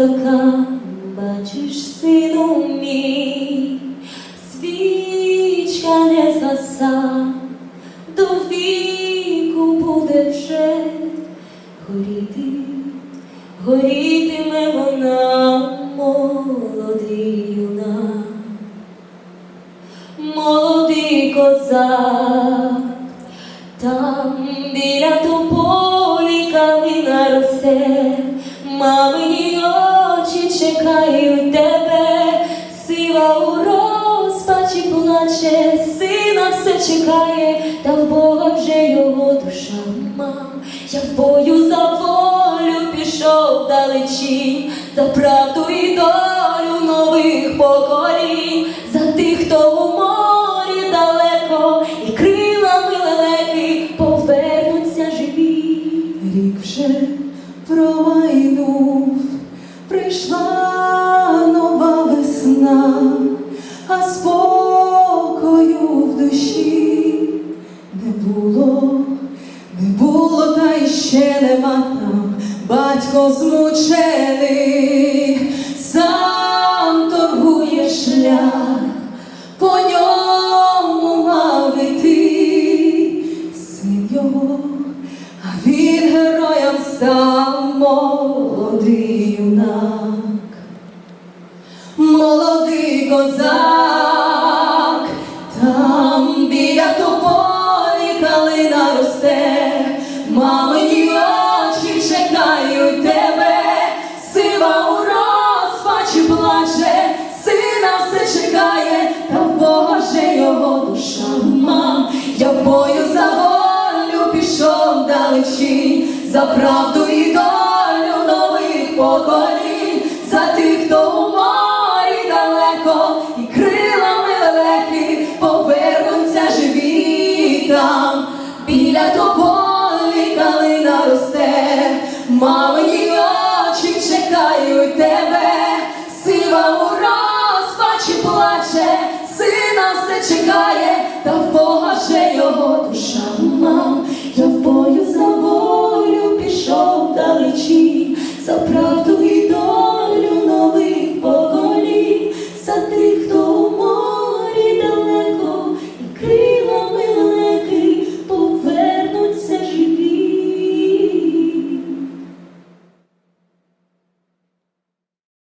козака, бачиш, сину мій, свічка не згаса, до віку буде вже горіти, горітиме вона, молодий юнак. Молодий козак, там біля тополі калина росте, мамині очі чекають тебе, сива у розпачі плаче, сина все чекає, та в Бога вже його душа мам. Я в бою за волю пішов далечінь, за правду і долю нових поколінь, за тих, хто у морі далеко, і крилами лелеки повернуться живі. Рік вже промайнув, прийшла ще нема там. Батько змучений, сам торгує шлях, по ньому мав іти син його, а він героям став молодий юнак, молодий козак, мам. Я в бою за волю пішов далечінь, за правду і долю нових поколінь, за тих, хто у морі далеко, і крилами лелеки повернуться живі там, біля тополі калина росте, мамині очі чекають тебе, чекає,